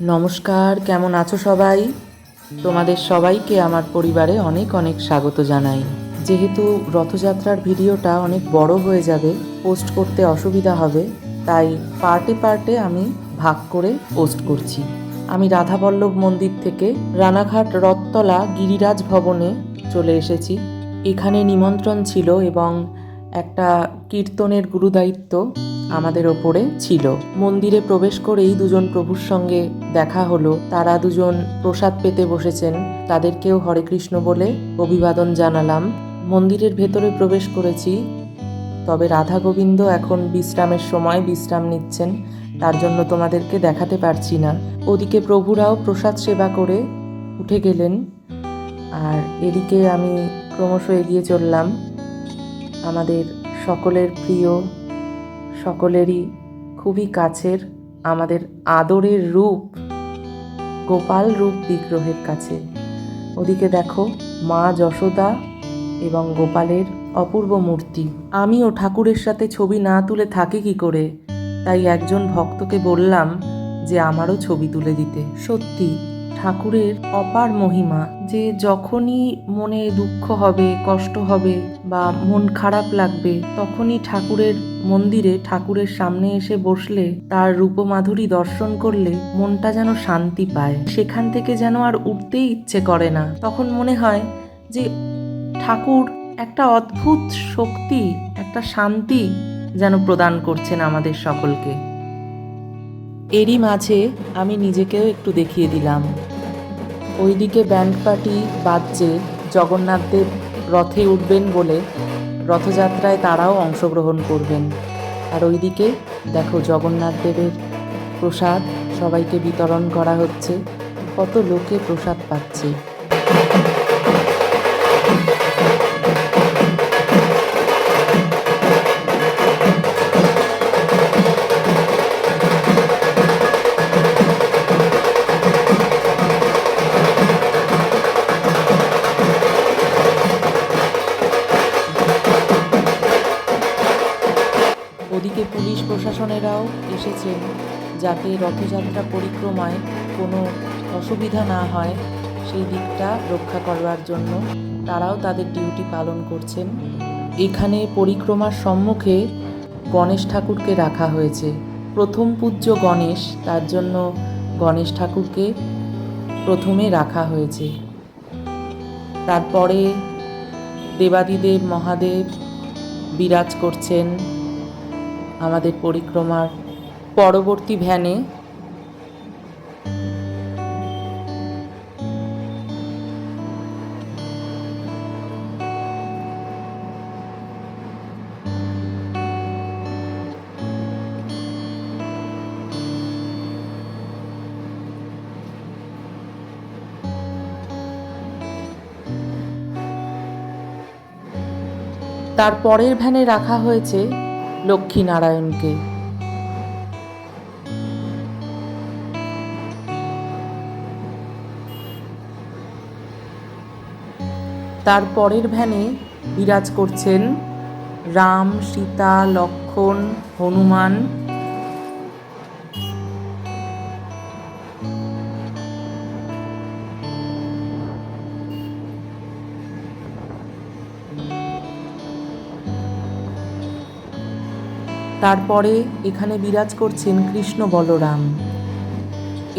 নমস্কার, কেমন আছো সবাই? তোমাদের সবাইকে আমার পরিবারে অনেক অনেক স্বাগত জানাই। যেহেতু রথযাত্রার ভিডিওটা অনেক বড় হয়ে যাবে, পোস্ট করতে অসুবিধা হবে, তাই পার্টে পার্টে আমি ভাগ করে পোস্ট করছি। আমি রাধাবল্লভ মন্দির থেকে রানাঘাট রথতলা গিরিরাজ ভবনে চলে এসেছি। এখানে নিমন্ত্রণ ছিল এবং একটা কীর্তনের গুরুদায়িত্ব আমাদের ওপরে ছিল। মন্দিরে প্রবেশ করেই দুজন প্রভুর সঙ্গে দেখা হলো। তারা দুজন প্রসাদ পেতে বসেছেন। তাদেরকেও হরে কৃষ্ণ বলে অভিবাদন জানালাম। মন্দিরের ভেতরে প্রবেশ করেছি। তবে রাধা গোবিন্দ এখন বিশ্রামের সময় বিশ্রাম নিচ্ছেন। তার জন্য তোমাদেরকে দেখাতে পারছি না। ওদিকে প্রভুরাও প্রসাদ সেবা করে উঠে গেলেন। আর এদিকে আমি ক্রমশ এগিয়ে চললাম। আমাদের সকলের প্রিয় সকলেরই খুবই কাছের আমাদের আদরের রূপ, গোপাল রূপ বিগ্রহের কাছে। ওদিকে দেখো মা যশোদা এবং গোপালের অপূর্ব মূর্তি। আমিও ঠাকুরের সাথে ছবি না তুলে থাকি কি করে? তাই একজন ভক্তকে বললাম যে আমারও ছবি তুলে দিতে। সত্যি ঠাকুরের অপার মহিমা যে যখনই মনে দুঃখ হবে, কষ্ট হবে বা মন খারাপ লাগবে, তখনই ঠাকুরের মন্দিরে ঠাকুরের সামনে এসে বসলে, তার রূপমাধুরী দর্শন করলে মনটা যেন শান্তি পায়। সেখান থেকে যেন আর উঠতেই ইচ্ছে করে না। তখন মনে হয় যে ঠাকুর একটা অদ্ভুত শক্তি, একটা শান্তি যেন প্রদান করছেন আমাদের সকলকে। এরই মাঝে আমি নিজেকেও একটু দেখিয়ে দিলাম। ওইদিকে ব্যান্ড পার্টি বাজছে জগন্নাথদেব রথে উঠবেন বলে রথযাত্রায় তারাও অংশগ্রহণ করবেন। আর ওইদিকে দেখো জগন্নাথদেবের প্রসাদ, সবাইকে বিতরণ করা হচ্ছে। কত লোকে প্রসাদ পাচ্ছে। এসেছেন যাতে রথযাত্রা পরিক্রমায় কোনো অসুবিধা না হয়। সেই দিকটা রক্ষা করবার জন্য তারাও তাদের ডিউটি পালন করছেন। এখানে পরিক্রমার সম্মুখে গণেশ ঠাকুরকে রাখা হয়েছে। প্রথম পূজ্য গণেশ, তার জন্য গণেশ ঠাকুরকে প্রথমে রাখা হয়েছে। তারপরে দেবাদিদেব মহাদেব বিরাজ করছেন আমাদের পরিক্রমার পরবর্তী ভ্যানে তার পরের ভ্যানে রাখা হয়েছে লক্ষ্মীনারায়ণকে। তার পরের ভ্যানে বিরাজ করছেন রাম, সীতা, লক্ষণ, হনুমান। তারপরে এখানে বিরাজ করছেন কৃষ্ণ বলরাম।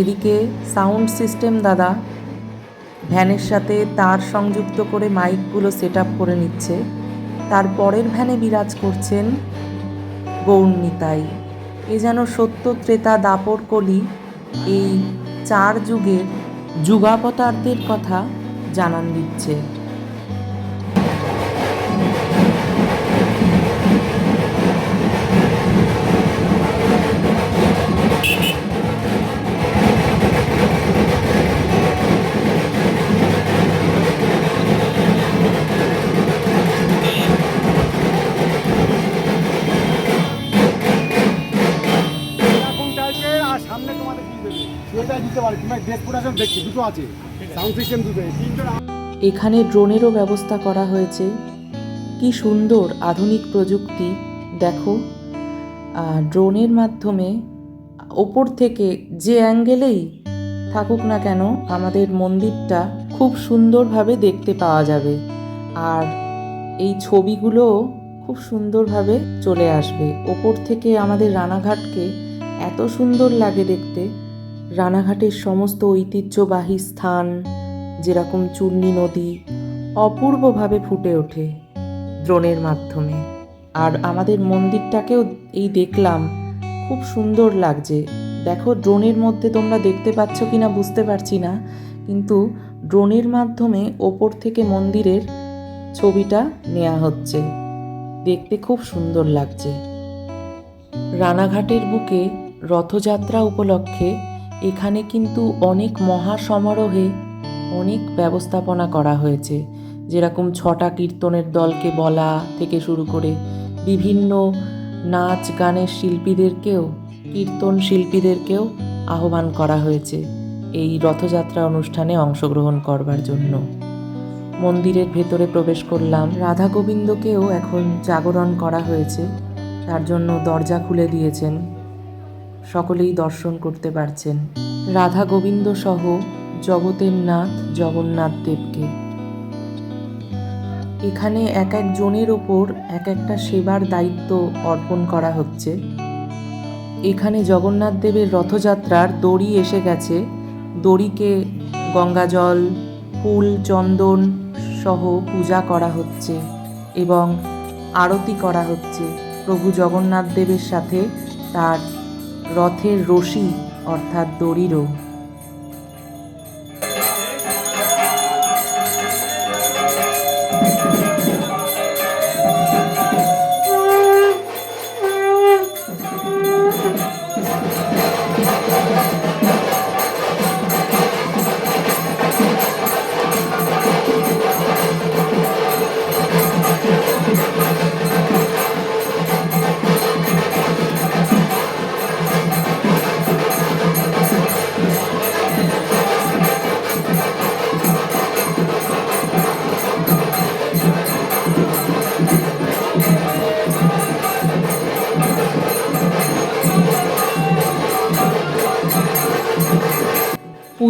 এদিকে সাউন্ড সিস্টেম দাদা ভ্যানের সাথে তার সংযুক্ত করে মাইকগুলো সেট আপ করে নিচ্ছে। তার পরের ভ্যানে বিরাজ করছেন গৌরনিতাই। এ যেন সত্য ত্রেতা দাপর কলি, এই চার যুগের যুগাবতারদের কথা জানান দিচ্ছে। এখানে ড্রোনেরও ব্যবস্থা করা হয়েছে। কি সুন্দর আধুনিক প্রযুক্তি, দেখো। ড্রোনের মাধ্যমে ওপর থেকে যে অ্যাঙ্গেলেই থাকুক না কেন, আমাদের মন্দিরটা খুব সুন্দরভাবে দেখতে পাওয়া যাবে। আর এই ছবিগুলো খুব সুন্দরভাবে চলে আসবে। ওপর থেকে আমাদের রানাঘাটকে এত সুন্দর লাগে দেখতে। রানাঘাটের সমস্ত ঐতিহ্যবাহী স্থান, যেরকম চূর্ণী নদী, অপূর্বভাবে ফুটে ওঠে ড্রোনের মাধ্যমে। আর আমাদের মন্দিরটাকেও এই দেখলাম, খুব সুন্দর লাগছে। দেখো ড্রোনের মধ্যে তোমরা দেখতে পাচ্ছ কি না বুঝতে পারছি না, কিন্তু ড্রোনের মাধ্যমে ওপর থেকে মন্দিরের ছবিটা নেওয়া হচ্ছে। দেখতে খুব সুন্দর লাগছে। রানাঘাটের বুকে রথযাত্রা উপলক্ষে এখানে কিন্তু অনেক মহা সমারোহে অনেক ব্যবস্থাপনা করা হয়েছে। যেরকম ছটা কীর্তনের দলকে বলা থেকে শুরু করে বিভিন্ন নাচ গানের শিল্পীদেরকেও, কীর্তন শিল্পীদেরকেও আহ্বান করা হয়েছে এই রথযাত্রা অনুষ্ঠানে অংশগ্রহণ করবার জন্য। মন্দিরের ভেতরে প্রবেশ করলাম। রাধা গোবিন্দকেও এখন জাগরণ করা হয়েছে। তার জন্য দরজা খুলে দিয়েছেন। সকলেই দর্শন করতে পারছেন। রাধা গোবিন্দ সহ জগতের নাথ জগন্নাথ দেবকে। এখানে এক এক জনের ওপর এক একটা সেবার দায়িত্ব অর্পণ করা হচ্ছে। এখানে জগন্নাথ দেবের রথযাত্রার দড়ি এসে গেছে। দড়িকে গঙ্গাজল, ফুল, চন্দন সহ পূজা করা হচ্ছে এবং আরতি করা হচ্ছে। প্রভু জগন্নাথ দেবের সাথে তার রথের রশি অর্থাৎ দড়িরও।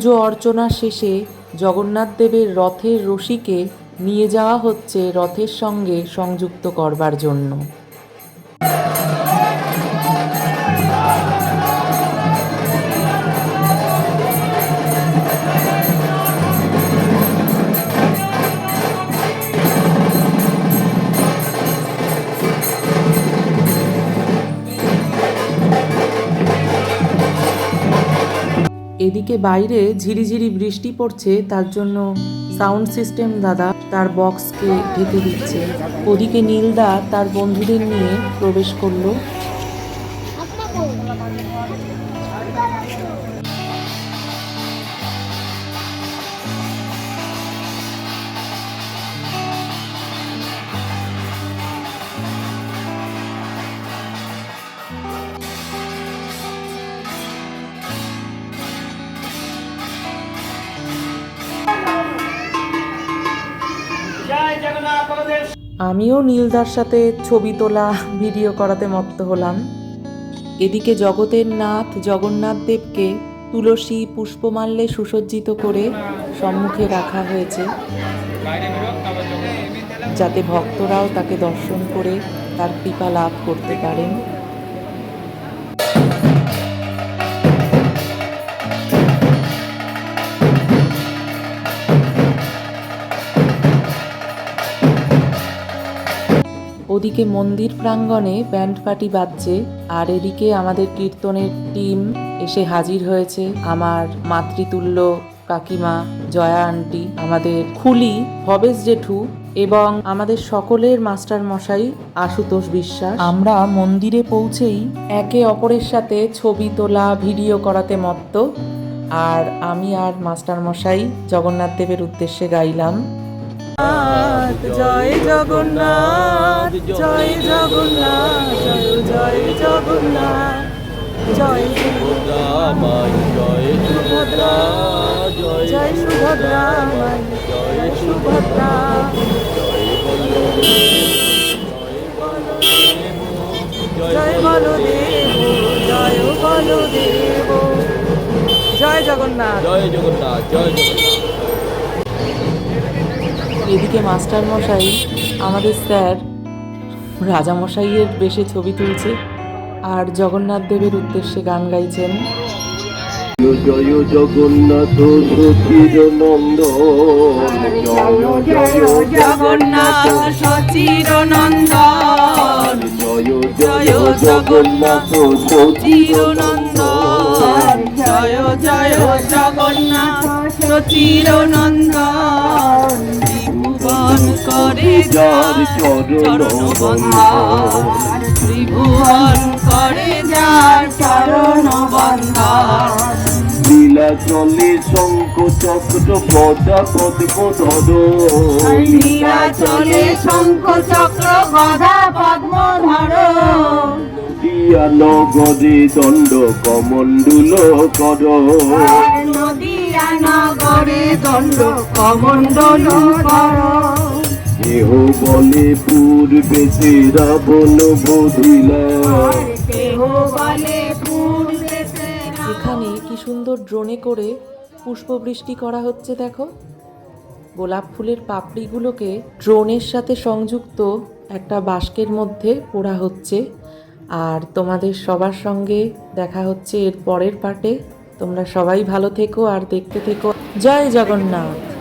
পুজো অর্চনা শেষে জগন্নাথ দেবের রথের রশিকে নিয়ে যাওয়া হচ্ছে রথের সঙ্গে সংযুক্ত করবার জন্য। এদিকে বাইরে ঝিরিঝিরি বৃষ্টি পড়ছে, তার জন্য সাউন্ড সিস্টেম দাদা তার বক্সকে ঢেকে দিচ্ছে। ওদিকে নীলদা তার বন্ধুদের নিয়ে প্রবেশ করল। আমিও নীলদার সাথে ছবি তোলা, ভিডিও করাতে মত্ত হলাম। এদিকে জগতের নাথ জগন্নাথ দেবকে তুলসী পুষ্পমাল্যে সুসজ্জিত করে সম্মুখে রাখা হয়েছে, যাতে ভক্তরাও তাকে দর্শন করে তার কৃপা লাভ করতে পারেন। ওদিকে মন্দির প্রাঙ্গণে ব্যান্ড পার্টি বাজছে, আর এদিকে আমাদের কীর্তনের টিম এসে হাজির হয়েছে। আমার মাতৃতুল্য কাকিমা, জয়া আন্টি, আমাদের খুলি, ভবেশ জেঠু এবং আমাদের সকলের মাস্টার মশাই আশুতোষ বিশ্বাস। আমরা মন্দিরে পৌঁছেই একে অপরের সাথে ছবি তোলা, ভিডিও করাতে মত্ত। আর আমি আর মাস্টার মশাই জগন্নাথ দেবের উদ্দেশ্যে গাইলাম। জয় জগন্নাথ জয় জগন্নাথ জয় জগন্নাথ জয় রামায় জয় সুভদ্রা জয় সুভদ্রা জয় সুভদ্রা। জয় বলদেব জয় বলদেব জয় জগন্নাথ। জয় জগন্নাথ জয় জগন্নাথ। এদিকে মাস্টার মশাই আমাদের স্যার, রাজামশাইয়ের বেশে ছবি তুলছে আর জগন্নাথ দেবের উদ্দেশ্যে গান গাইছেন। জয় জগন্নাথ সচির নন্দন জগন্নাথ সচির নন্দন, জয় জগন্নাথ সচির নন্দন, জয় জয় জগন্নাথ সচির নন্দন। ত্রিভুবন করে যার চরণ বন্দন ত্রিভুবন করে যার চরণ বন্ধন লীলা চলে শঙ্খ চক্র পদা পদ্ম ধর চলে শঙ্খ চক্র গদা পদ্ম ধর দিয়া নগরে দণ্ড কমণ্ডুল কর। নগরে দণ্ড কমণ্ডল কর। কেহ বলে পূর্বে রাবণ বধিলা। এখানে কি সুন্দর ড্রোনে করে পুষ্পবৃষ্টি করা হচ্ছে দেখো। গোলাপ ফুলের পাপড়িগুলোকে ড্রোনের সাথে সংযুক্ত একটা বাস্কের মধ্যে পোড়া হচ্ছে। আর তোমাদের সবার সঙ্গে দেখা হচ্ছে এর পরের পার্টে। তোমরা সবাই ভালো থেকো আর দেখতে থেকো। জয় জগন্নাথ।